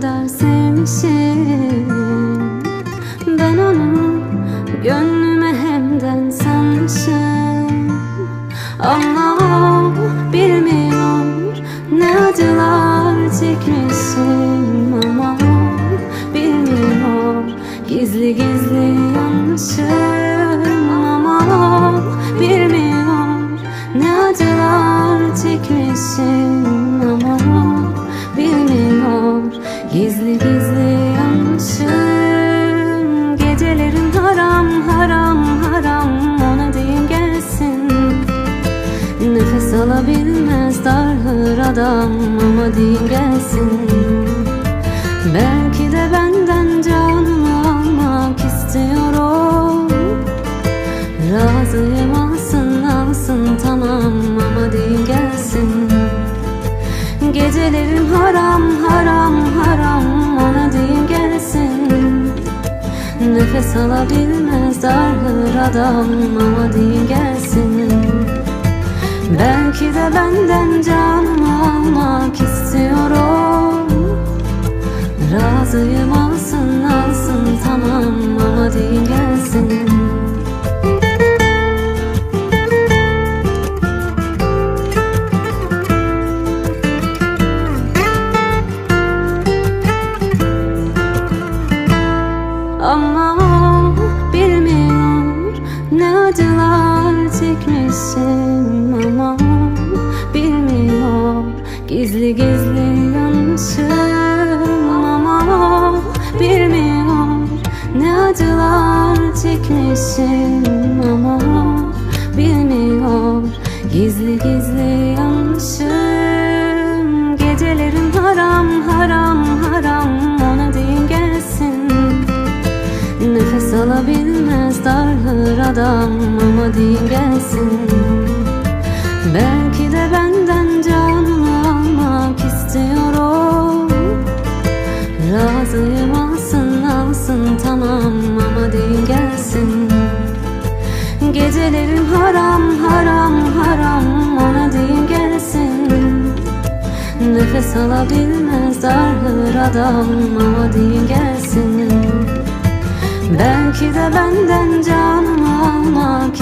Kadar sevmişim. Ben onu gönlüme hemden sanmışım Ama o bilmiyor ne acılar çekmişim. Ama o bilmiyor gizli gizli yanmışım. Ama o bilmiyor ne acılar çekmişim. Ama o Gizli gizli yanmışım. Gecelerin haram haram haram. Ona değil gelsin. Nefes alabilmez darhır adam. Ama değil gelsin. Belki Nefes alabilmez darhır adam ama değil gelsin. Belki de benden canımı almak istiyorum. Razıyım alsın alsın tamam ama değil gelsin acılar çekmişim Ama bilmiyor. Gizli gizli yanmışım Ama bilmiyor. Ne acılar çekmişim Ama bilmiyor. Gizli gizli yanmışım Gecelerim haram haram haram. Ona değil gelsin. Nefes alabilmez darhır adam ama değil gelsin. Belki de benden canımı almak istiyorum. Razıyım alsın alsın tamam ama değil gelsin. Gecelerim haram haram haram ona değil gelsin. Nefes alabilmez darhır adam ama değil gelsin Belki de benden canımı almak